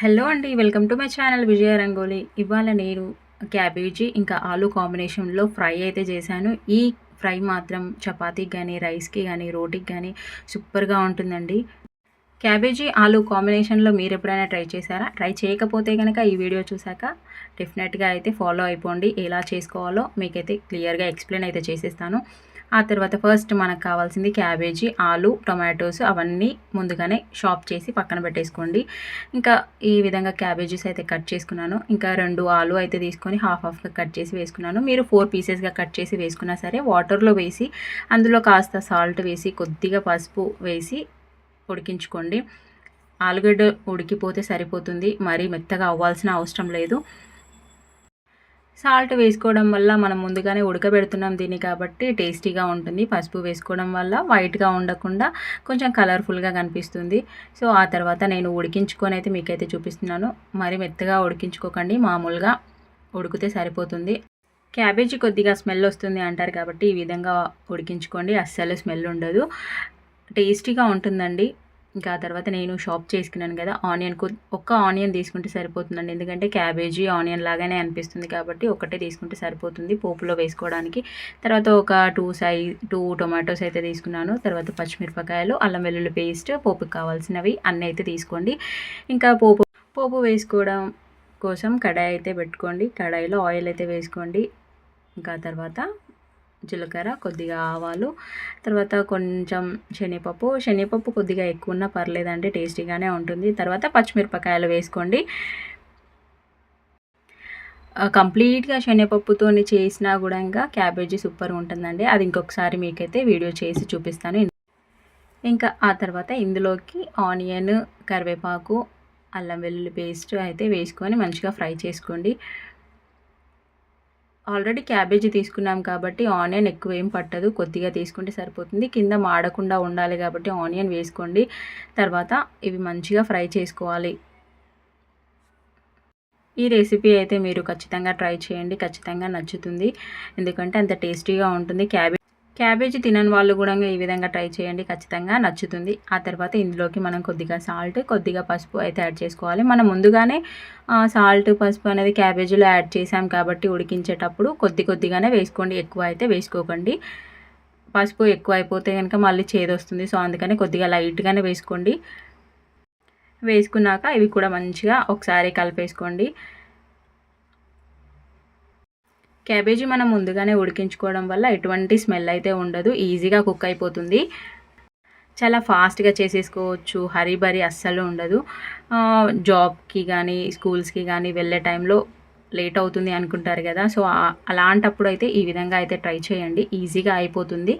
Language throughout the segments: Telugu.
హలో అండి welcome to my channel Vijaya Rangoli. ఇవాళ నేను క్యాబేజీ ఇంకా ఆలు కాంబినేషన్లో ఫ్రై అయితే చేశాను. ఈ ఫ్రై మాత్రం చపాతీకి కానీ రైస్కి కానీ రోటీకి కానీ సూపర్గా ఉంటుందండి. క్యాబేజీ ఆలు కాంబినేషన్లో మీరు ఎప్పుడైనా ట్రై చేశారా? ట్రై చేయకపోతే కనుక ఈ వీడియో చూసాక డెఫినెట్గా అయితే ఫాలో అయిపోండి. ఎలా చేసుకోవాలో మీకైతే క్లియర్గా ఎక్స్ప్లెయిన్ అయితే చేసేస్తాను. ఆ తర్వాత ఫస్ట్ మనకు కావాల్సింది క్యాబేజీ ఆలు టొమాటోస్ అవన్నీ ముందుగానే షాప్ చేసి పక్కన పెట్టేసుకోండి. ఇంకా ఈ విధంగా క్యాబేజీస్ అయితే కట్ చేసుకున్నాను. ఇంకా రెండు ఆలు అయితే తీసుకొని హాఫ్ హాఫ్గా కట్ చేసి వేసుకున్నాను. మీరు ఫోర్ పీసెస్గా కట్ చేసి వేసుకున్నా సరే వాటర్లో వేసి అందులో కాస్త సాల్ట్ వేసి కొద్దిగా పసుపు వేసి ఉడికించుకోండి. ఆలుగడ్డ ఉడికిపోతే సరిపోతుంది. మరీ మెత్తగా అవ్వాల్సిన అవసరం లేదు. సాల్ట్ వేసుకోవడం వల్ల మనం ముందుగానే ఉడకబెడుతున్నాం దీన్ని కాబట్టి టేస్టీగా ఉంటుంది. పసుపు వేసుకోవడం వల్ల వైట్గా ఉండకుండా కొంచెం కలర్ఫుల్గా కనిపిస్తుంది. సో ఆ తర్వాత నేను ఉడికించుకొని అయితే మీకైతే చూపిస్తున్నాను. మరి మెత్తగా ఉడికించుకోకండి. మామూలుగా ఉడికితే సరిపోతుంది. క్యాబేజీ కొద్దిగా స్మెల్ వస్తుంది అంటారు కాబట్టి ఈ విధంగా ఉడికించుకోండి. అస్సలు స్మెల్ ఉండదు. టేస్టీగా ఉంటుందండి. ఇంకా ఆ తర్వాత నేను షాప్ చేసుకున్నాను కదా ఆనియన్ ఒక్క ఆనియన్ తీసుకుంటే సరిపోతుందండి. ఎందుకంటే క్యాబేజీ ఆనియన్ లాగానే అనిపిస్తుంది కాబట్టి ఒకటే తీసుకుంటే సరిపోతుంది పోపులో వేసుకోవడానికి. తర్వాత ఒక టూ సై టూ టొమాటోస్ అయితే తీసుకున్నాను. తర్వాత పచ్చిమిరపకాయలు అల్లం వెల్లుల్లి పేస్ట్ పోపుకి కావాల్సినవి అన్నీ అయితే తీసుకోండి. ఇంకా పోపు పోపు వేసుకోవడం కోసం కడాయి అయితే పెట్టుకోండి. కడాయిలో ఆయిల్ అయితే వేసుకోండి. ఇంకా తర్వాత జీలకర్ర కొద్దిగా ఆవాలు తర్వాత కొంచెం శనగపప్పు. శనగపప్పు కొద్దిగా ఎక్కువ ఉన్నా పర్లేదండి టేస్టీగానే ఉంటుంది. తర్వాత పచ్చిమిరపకాయలు వేసుకోండి. కంప్లీట్గా శనగపప్పుతో చేసినా కూడా ఇంకా క్యాబేజీ సూపర్ ఉంటుందండి. అది ఇంకొకసారి మీకైతే వీడియో చేసి చూపిస్తాను. ఇంకా ఆ తర్వాత ఇందులోకి ఆనియన్ కరివేపాకు అల్లం వెల్లుల్లి పేస్ట్ అయితే వేసుకొని మంచిగా ఫ్రై చేసుకోండి. ఆల్రెడీ క్యాబేజీ తీసుకున్నాం కాబట్టి ఆనియన్ ఎక్కువ ఏం పట్టదు కొద్దిగా తీసుకుంటే సరిపోతుంది. కింద మాడకుండా ఉండాలి కాబట్టి ఆనియన్ వేసుకోండి. తర్వాత ఇవి మంచిగా ఫ్రై చేసుకోవాలి. ఈ రెసిపీ అయితే మీరు ఖచ్చితంగా ట్రై చేయండి ఖచ్చితంగా నచ్చుతుంది. ఎందుకంటే అంత టేస్టీగా ఉంటుంది. క్యాబేజ్ క్యాబేజీ తినని వాళ్ళు కూడా ఈ విధంగా ట్రై చేయండి ఖచ్చితంగా నచ్చుతుంది. ఆ తర్వాత ఇందులోకి మనం కొద్దిగా సాల్ట్ కొద్దిగా పసుపు అయితే యాడ్ చేసుకోవాలి. మనం ముందుగానే సాల్ట్ పసుపు అనేది క్యాబేజీలో యాడ్ చేసాం కాబట్టి ఉడికించేటప్పుడు కొద్ది కొద్దిగానే వేసుకోండి. ఎక్కువ అయితే వేసుకోకండి. పసుపు ఎక్కువ అయిపోతే కనుక మళ్ళీ చేదొస్తుంది సో అందుకని కొద్దిగా లైట్గానే వేసుకోండి. వేసుకున్నాక ఇవి కూడా మంచిగా ఒకసారి కలిపేసుకోండి. క్యాబేజీ మనం ముందుగానే ఉడికించుకోవడం వల్ల ఎటువంటి స్మెల్ అయితే ఉండదు ఈజీగా కుక్ అయిపోతుంది. చాలా ఫాస్ట్గా చేసేసుకోవచ్చు హరీ బరీ అస్సలు ఉండదు. జాబ్కి కానీ స్కూల్స్కి కానీ వెళ్ళే టైంలో లేట్ అవుతుంది అనుకుంటారు కదా సో అలాంటప్పుడు అయితే ఈ విధంగా అయితే ట్రై చేయండి ఈజీగా అయిపోతుంది.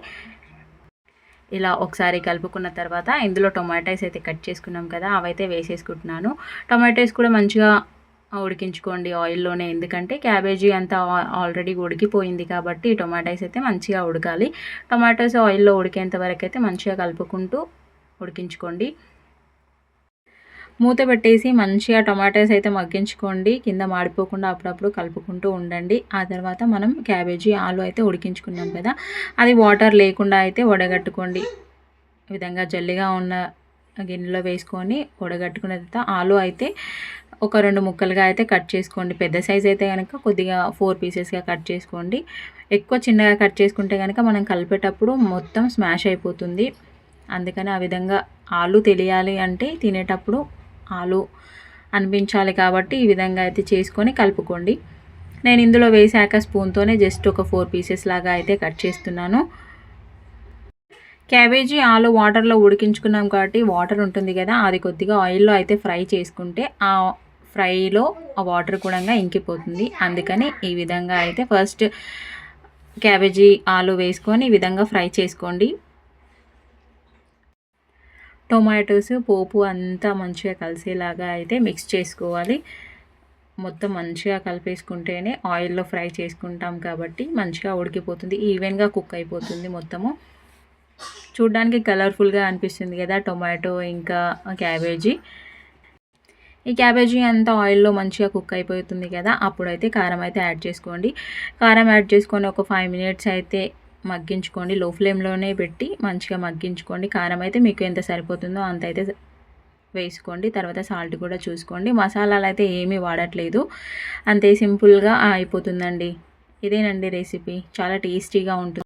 ఇలా ఒకసారి కలుపుకున్న తర్వాత ఇందులో టొమాటోస్ అయితే కట్ చేసుకున్నాం కదా అవైతే వేసేసుకుంటున్నాను. టొమాటోస్ కూడా మంచిగా ఉడికించుకోండి ఆయిల్లోనే. ఎందుకంటే క్యాబేజీ అంతా ఆల్రెడీ ఉడికిపోయింది కాబట్టి టొమాటోస్ అయితే మంచిగా ఉడకాలి. టొమాటోస్ ఆయిల్లో ఉడికేంత వరకు అయితే మంచిగా కలుపుకుంటూ ఉడికించుకోండి. మూత పెట్టేసి మంచిగా టొమాటోస్ అయితే మగ్గించుకోండి. కింద మాడిపోకుండా అప్పుడప్పుడు కలుపుకుంటూ ఉండండి. ఆ తర్వాత మనం క్యాబేజీ ఆలు అయితే ఉడికించుకున్నాం కదా అది వాటర్ లేకుండా అయితే వడగట్టుకోండి. ఈ విధంగా జల్లిగా ఉన్న గిన్నెలో వేసుకొని వడగట్టుకున్న తర్వాత ఆలు అయితే ఒక రెండు ముక్కలుగా అయితే కట్ చేసుకోండి. పెద్ద సైజ్ అయితే కనుక కొద్దిగా ఫోర్ పీసెస్గా కట్ చేసుకోండి. ఎక్కువ చిన్నగా కట్ చేసుకుంటే కనుక మనం కలిపేటప్పుడు మొత్తం స్మాష్ అయిపోతుంది. అందుకని ఆ విధంగా ఆలు తెలియాలి అంటే తినేటప్పుడు ఆలు అనిపించాలి కాబట్టి ఈ విధంగా అయితే చేసుకొని కలుపుకోండి. నేను ఇందులో వేసాక స్పూన్తోనే జస్ట్ ఒక ఫోర్ పీసెస్ లాగా అయితే కట్ చేస్తున్నాను. క్యాబేజీ ఆలు వాటర్లో ఉడికించుకున్నాం కాబట్టి వాటర్ ఉంటుంది కదా అది కొద్దిగా ఆయిల్లో అయితే ఫ్రై చేసుకుంటే ఆ ఫ్రైలో ఆ వాటర్ కూడా ఇంకిపోతుంది. అందుకని ఈ విధంగా అయితే ఫస్ట్ క్యాబేజీ ఆలు వేసుకొని ఈ విధంగా ఫ్రై చేసుకోండి. టొమాటోస్ పోపు అంతా మంచిగా కలిసేలాగా అయితే మిక్స్ చేసుకోవాలి. మొత్తం మంచిగా కలిపేసుకుంటేనే ఆయిల్లో ఫ్రై చేసుకుంటాం కాబట్టి మంచిగా ఉడికిపోతుంది. ఈవెన్గా కుక్ అయిపోతుంది మొత్తము. చూడ్డానికి కలర్ఫుల్గా అనిపిస్తుంది కదా టొమాటో ఇంకా క్యాబేజీ. ఈ క్యాబేజీ అంతా ఆయిల్లో మంచిగా కుక్ అయిపోతుంది కదా అప్పుడైతే కారం అయితే యాడ్ చేసుకోండి. కారం యాడ్ చేసుకొని ఒక ఫైవ్ మినిట్స్ అయితే మగ్గించుకోండి. లో ఫ్లేమ్లోనే పెట్టి మంచిగా మగ్గించుకోండి. కారం అయితే మీకు ఎంత సరిపోతుందో అంత అయితే వేసుకోండి. తర్వాత సాల్ట్ కూడా చూసుకోండి. మసాలాలు అయితే ఏమీ వాడట్లేదు. అంతే సింపుల్గా అయిపోతుందండి. ఇదేనండి రెసిపీ. చాలా టేస్టీగా ఉంటుంది.